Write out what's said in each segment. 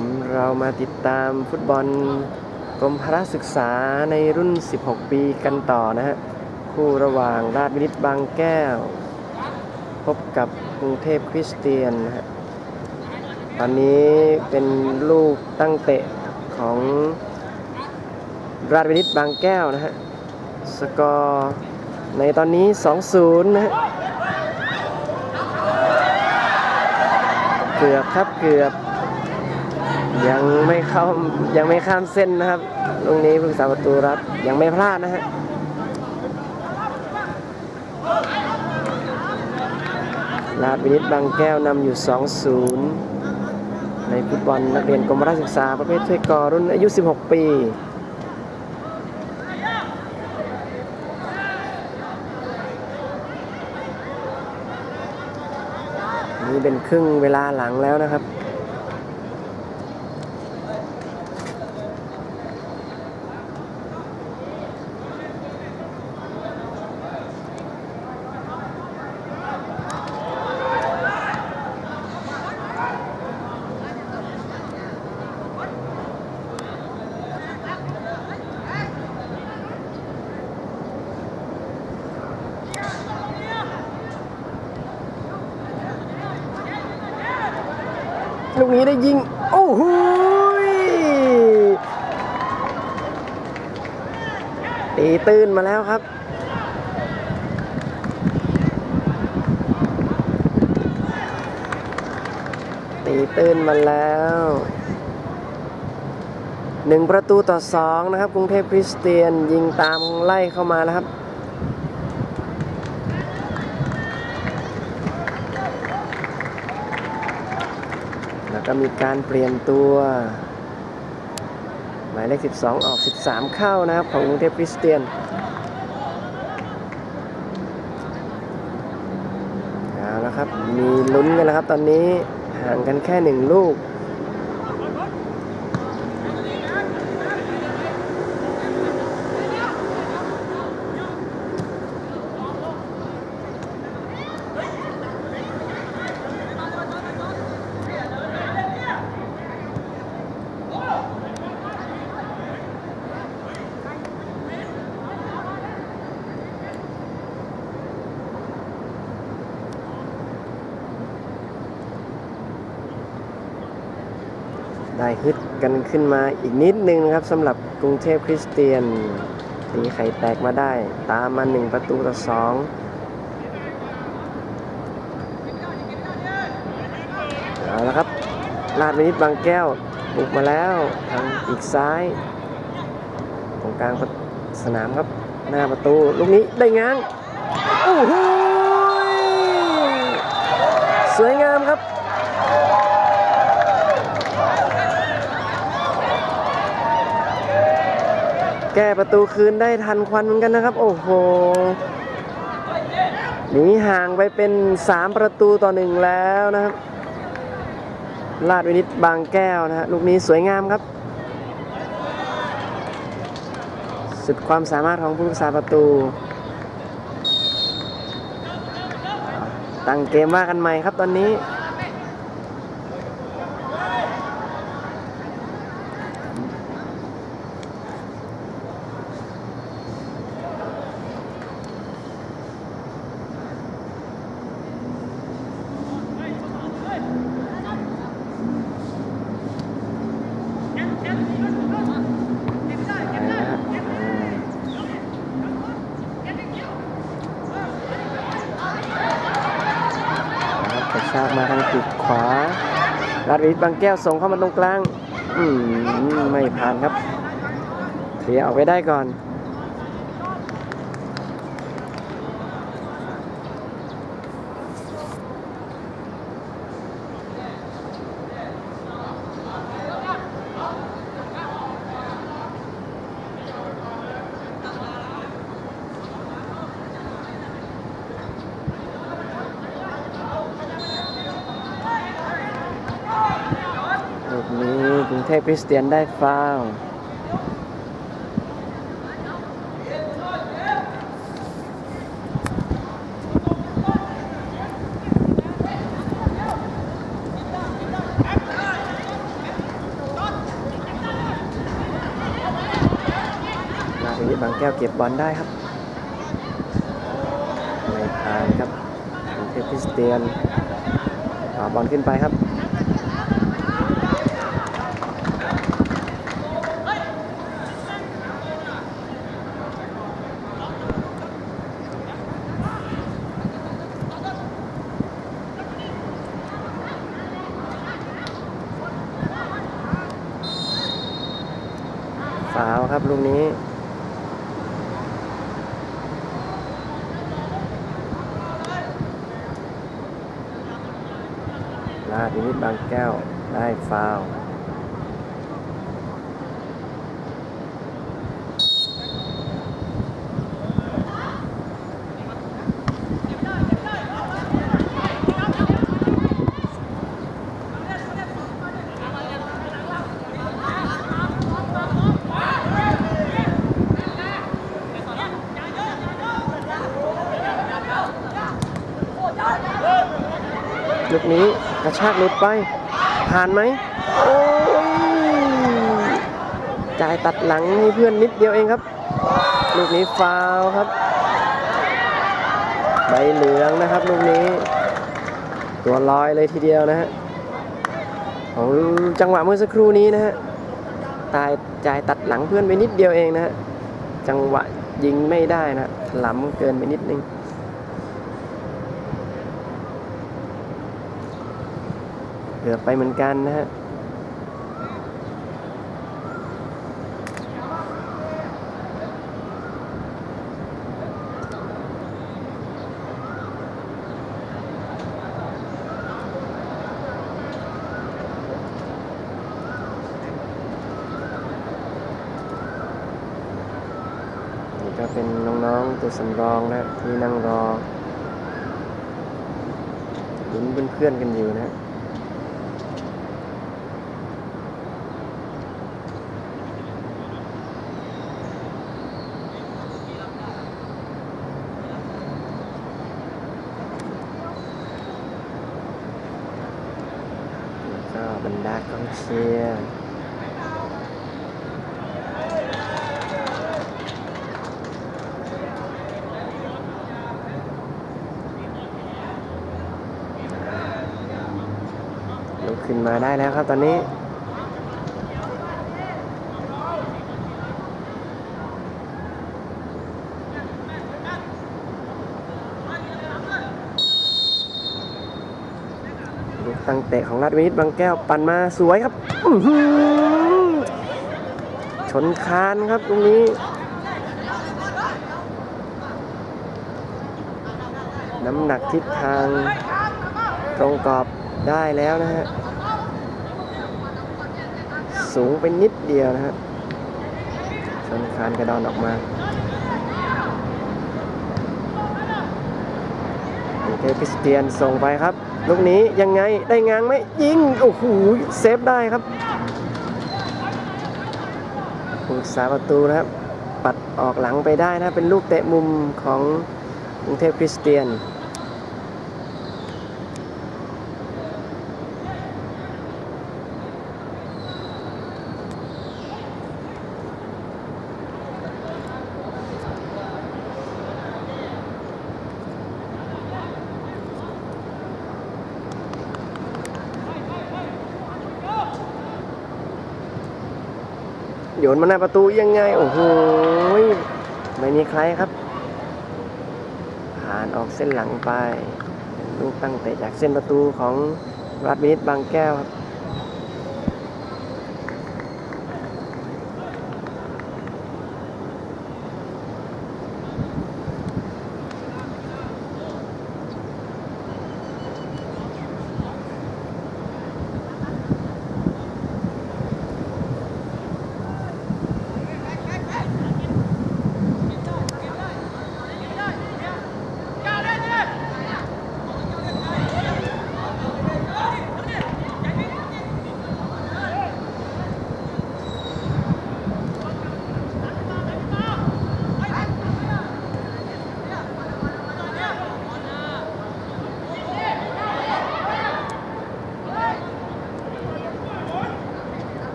ผมเรามาติดตามฟุตบอลกรมพระศึกษาในรุ่น 16 ปีกันต่อนะฮะ คู่ระหว่างราชวินิตบางแก้ว พบกับกรุงเทพคริสเตียนนะฮะ ตอนนี้เป็นลูกตั้งเตะของราชวินิตบางแก้วนะฮะ สกอร์ในตอนนี้ 2-0 นะฮะ เกือบครับเกือบ ยังไม่เข้ายังไม่ข้ามเส้นนะครับตรงนี้ผู้รักษาประตูรับยังไม่พลาดนะฮะลาดวินิตบางแก้วนำอยู่ 2-0 ในฟุตบอลนักเรียนกรมราชศึกษาประเภทถ้วยกอรุ่นอายุ 16 ปีนี่เป็นครึ่งเวลาหลังแล้วนะครับ กนี้ได้ยิง โอ้โหตีตื้นมาแล้วครับ ตีตื้นมาแล้วหนึ่งประตูต่อสองนะครับ กรุงเทพคริสเตียนยิงตามไล่เข้ามาแล้วครับ แล้ว ก็มีการเปลี่ยนตัว หมายเลข 12 ออก 13 เข้านะครับ ของกรุงเทพคริสเตียนเอาละครับ มีลุ้นกันแล้วครับตอนนี้ห่างกันแค่หนึ่งลูก กันขึ้นมาอีกนิดนึงนะครับสำหรับกรุงเทพคริสเตียนตีไข่แตกมาได้ ตามมา 1 ประตูต่อ2เอาละครับลาดวินิตบางแก้วบุกมาแล้วทางอีกซ้ายตรงกลางสนามครับหน้าประตูลูกนี้ได้ง้างโอ้โหสวยงามครับ แก้ประตูคืนได้ทันควันเหมือนกันนะครับ โอ้โหหนีห่างไปเป็น 3 ประตูต่อหนึ่งแล้วนะครับลาดวินิตบางแก้วนะฮะลูกนี้สวยงามครับ สุดความสามารถของผู้รักษาประตู ตั้งเกมว่ากันใหม่ครับตอนนี้ ไปแล้วฮะครับกระชากมาทางปีกขวา ลาดวิทบางแก้วส่งเข้ามาตรงกลาง อืมไม่ผ่านครับเคลียร์ออกไปได้ก่อน คริสเตียนได้ฟาวบางแก้วเก็บบอลได้ครับไม่ผ่านครับเทพคริสเตียนบอลขึ้นไปครับาดนิดบางแก้วได้ฟาว ลูกนี้กระชากหลุดไป ผ่านไหมโอ้ยจ่ายตัดหลังให้เพื่อนนิดเดียวเองครับ ลูกนี้ฟาวครับใบเหลืองนะครับลูกนี้ ตัวลอยเลยทีเดียวนะฮะของจังหวะเมื่อสักครู่นี้นะฮะตายจ่ายตัดหลังเพื่อนไปนิดเดียวเองนะฮะจังหวะยิงไม่ได้นะถล้ำเกินไปนิดนึง กือบไปเหมือนกันนะฮะก็เป็นน้องๆตัวสำรองนะที่นั่งรอลุ้นเพื่อนๆกันอยู่นะ แล้วก็บรร ดากองเชียร์ลุกขึ้นมาได้แล้วครับตอนนี้ ตั้งเตะของราชวินิตบางแก้วปั่นมาสวยครับชนคานครับตรงนี้ น้ำหนักทิศทางตรงกรอบได้แล้วนะฮะ สูงไปนิดเดียวนะฮะชนคานกระดอนออกมา เทพคริสเตียนส่งไปครับ ลูกนี้ยังไงได้งานไหมยิง โอ้โห เซฟได้ครับผู้สาประตูนะครับ ปัดออกหลังไปได้นะ เป็นลูกเตะมุมของกรุงเทพคริสเตียน โยนมาหน้าประตูยังไง โอ้โหไม่มีใครครับ ผ่านออกเส้นหลังไป ลูกตั้งเตะจากเส้นประตูของรัฐวินิตบางแก้วครับ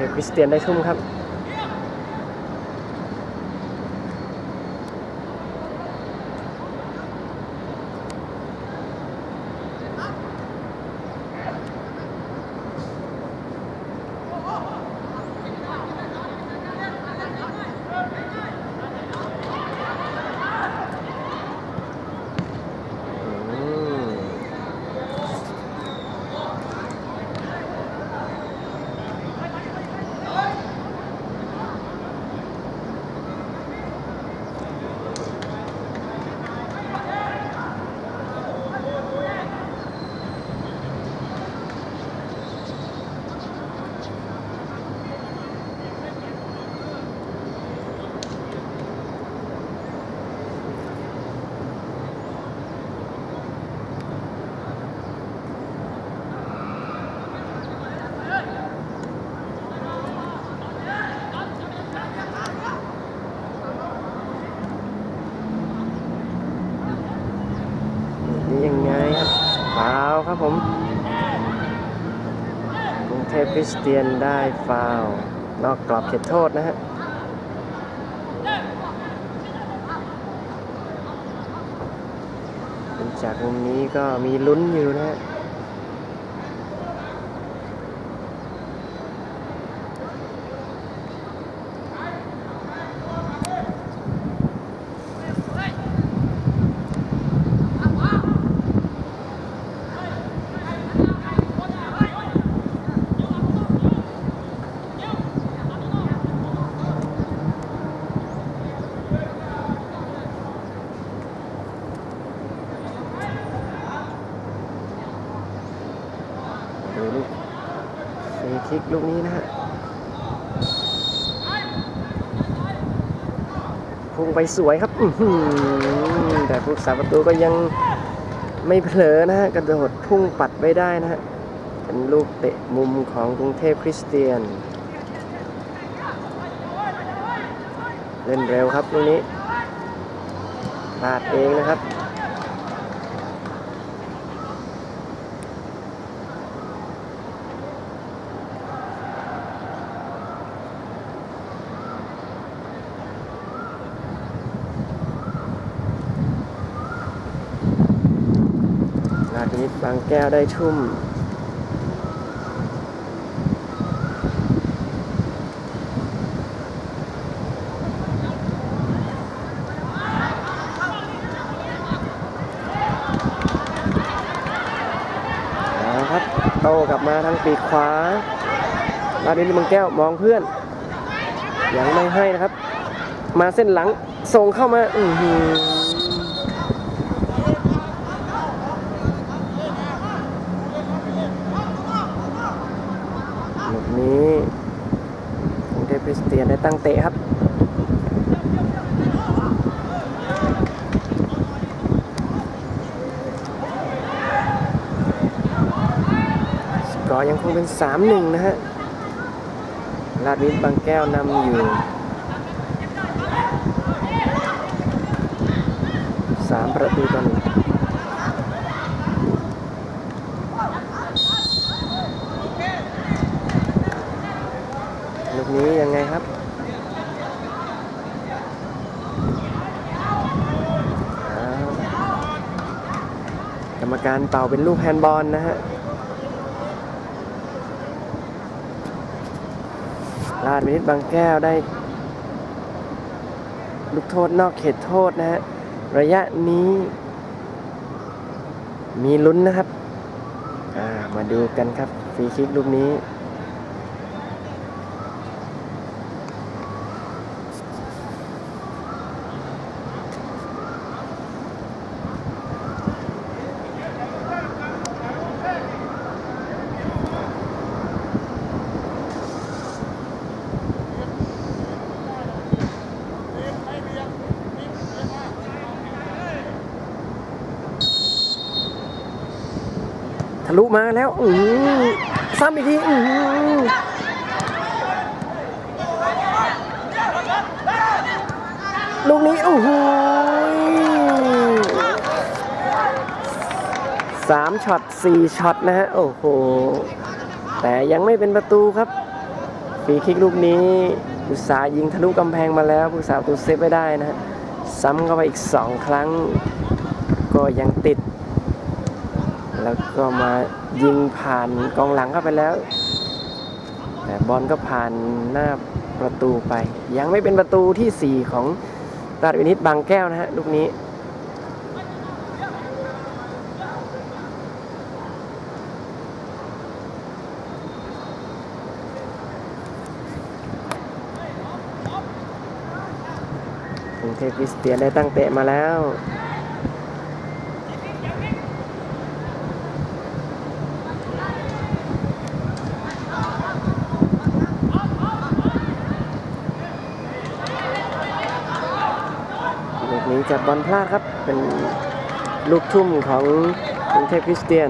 เคริสเตียนได้ทุ่มครับ ผมกรุงเทพคริสเตียนได้ฟาวนอกกรอบเขตโทษนะฮะจากมุมนี้ก็มีลุ้นอยู่นะฮะ ดูลูกฟรีคิกลูกนี้นะฮะ พุ่ง ไปสวยครับแต่ผู้สาประตูก็ยังไม่เผลอนะฮะกระโดดพุ่งปัดไว้ได้นะฮะเป็นลูกเตะมุมของกรุงเทพคริสเตียน เล่นเร็วครับลูกนี้พลาดเองนะครับ นาทีนี้บางแก้วได้ทุ่มเอาครับ โตกลับมาทางปีกขวาลาดินบางแก้วมองเพื่อน ยังไม่ให้นะครับ มาเส้นหลังส่งเข้ามา อือหือ ลูกนี้กรุงเทพคริสเตียนได้ตั้งเตะครับสกอร์ยังคงเป็น 3-1 นะฮะลาดวิทย์บางแก้วนำอยู่ 3 ประตูต่อหนึ่ง ลูกนี้ยังไงครับอ้าว การเป่าเป็นลูกแฮนด์บอลนะฮะลาดมินิตบางแก้วได้ลูกโทษนอกเขตโทษนะฮะ ระยะนี้ มีลุ้นนะครับ มาดูกันครับฟรีคิกลูกนี้ะลุมาแล้วอือซ้ำอีกทีอือลูกนี้โอ้โหสามช็อตสี่ช็อตนะฮะโอ้โห แต่ยังไม่เป็นประตูครับฟรีรีคิกลูกนี้อุตสาหยิงทะลุกำแพงมาแล้วผู้สาวตูเซฟไว้ได้นะฮะซ้ำเข้าไปอีก2ครั้ง ก็ยังติด แล้วก็มายิงผ่านกองหลังเข้าไปแล้ว แต่บอลก็ผ่านหน้าประตูไป ยังไม่เป็นประตูทีสี่4 ของราชวินิตบางแก้วนะฮะลูกนี้กรุงเทพคริสเตียนได้ตั้งเตะมาแล้ว บอลพลาดครับ เป็นลูกทุ่มของกรุงเทพคริสเตียน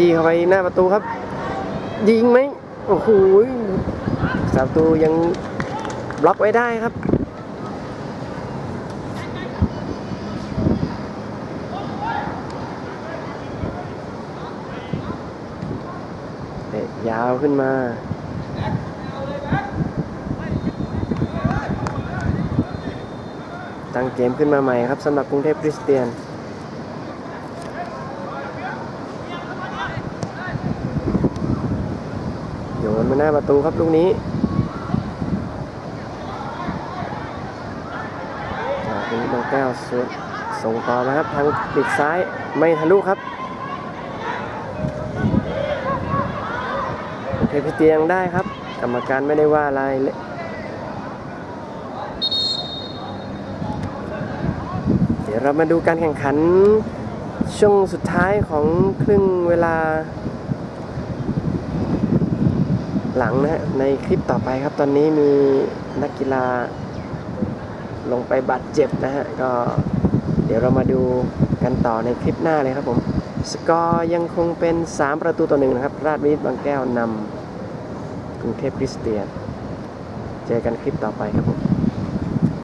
จี้เข้าไปหน้าประตูครับ ยิงไหมโอ้โหสามตูยังบล็อกไว้ได้ครับเตะยาวขึ้นมาตั้งเกมขึ้นมาใหม่ครับสำหรับกรุงเทพคริสเตียน โยนมา หน้าประตูครับลูกนี้จากนี้บางแก้วสวนส่งต่อมาครับทางปีกซ้ายไม่ทะลุครับเคพี่เตียงได้ครับ กรรมการไม่ได้ว่าอะไรเดี๋ยวเรามาดูการแข่งขันช่วงสุดท้ายของครึ่งเวลา หลังนะฮะในคลิปต่อไปครับ ตอนนี้มีนักกีฬาลงไปบาดเจ็บนะฮะ ก็เดี๋ยวเรามาดูกันต่อในคลิปหน้าเลยครับผม สกอร์ยังคงเป็น 3 ประตูต่อหนึ่งนะครับ ราชวิทย์บางแก้วนำกรุงเทพคริสเตียน เจอกันคลิปต่อไปครับผม